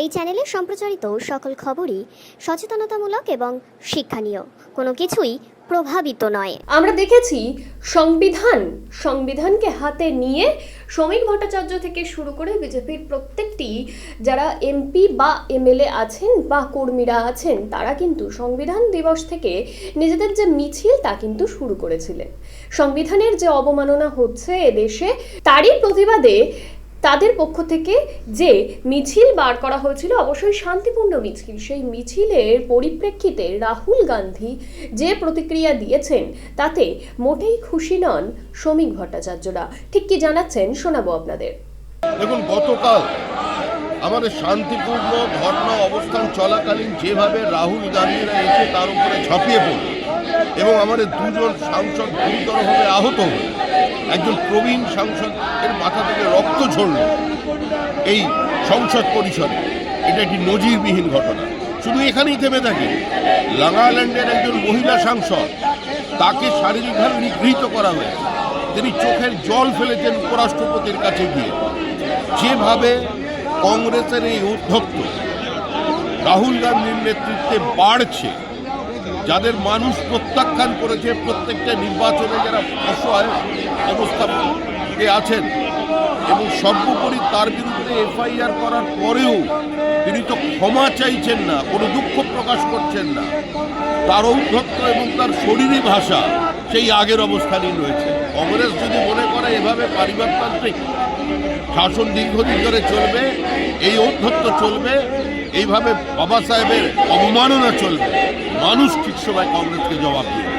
এই চ্যানেলে সম্প্রচারিত সকল খবরই সচেতনতামূলক এবং শিক্ষণীয়। কোনো কিছুই প্রভাবিত নয়। আমরা দেখেছি সংবিধান, সংবিধানকে হাতে নিয়ে শ্রমিক ভট্টাচার্য থেকে শুরু করে বিজেপির প্রত্যেকটি, যারা এমপি বা এমএলএ আছেন বা কর্মীরা আছেন, তারা কিন্তু সংবিধান দিবস থেকে নিজেদের যে মিছিল তা কিন্তু শুরু করেছিলেন। সংবিধানের যে অবমাননা হচ্ছে এদেশে, তারই প্রতিবাদে তাদের পক্ষ থেকে যে মিছিল বার করা হয়েছিল, অবশ্যই শান্তিপূর্ণ মিছিল। সেই মিছিলের পরিপ্রেক্ষিতে রাহুল গান্ধী যে প্রতিক্রিয়া দিয়েছেন, তাতে মোটেই খুশি নন শ্রমিক ভট্টাচার্যরা। ঠিক কি জানাচ্ছেন, শোনাবো আপনাদের। দেখুন, গতকাল আমাদের শান্তিপূর্ণ ধর্ণা অবস্থান চলাকালীন যেভাবে রাহুল গান্ধীরা এসে তার উপরে ঝাঁপিয়ে পড়ল এবং আমাদের দুজন সাংসদ গুরুতরভাবে আহত। একজন প্রবীণ সাংসদ এর মাথা থেকে রক্ত ঝরল এই সংসদ পরিষদে। এটা একটি নজিরবিহীন ঘটনা। শুধু এখানেই থেমে থাকে। নাগাল্যান্ডের একজন মহিলা সাংসদ, তাকে শারীরিকভাবে নিগৃহীত করা হয়েছে। তিনি চোখের জল ফেলেছেন উপরাষ্ট্রপতির কাছে গিয়ে। যেভাবে কংগ্রেসের এই উদ্ধত্ত, রাহুল গান্ধীর নেতৃত্বে বাড়ছে যাদের মানুষ প্রত্যাখ্যান করেছে, প্রত্যেকটা নির্বাচনে যারা অসহায় অবস্থাকে আছেন এবং সর্বোপরি তার বিরুদ্ধে এফআইআর করার পরেও তিনি তো ক্ষমা চাইছেন না, কোনো দুঃখ প্রকাশ করছেন না। তার ঔদ্ধত্য এবং তার শরীরী ভাষা সেই আগের অবস্থানই রয়েছে। কংগ্রেস যদি মনে করে এভাবে পারিবারতান্ত্রিক শাসন দীর্ঘদিন ধরে চলবে, এই ঔদ্ধত্য চলবে এইভাবে বাবা সাহেবের অবমাননা চলবে। মানুষ ঠিক সময় কংগ্রেসকে জবাব দেবে।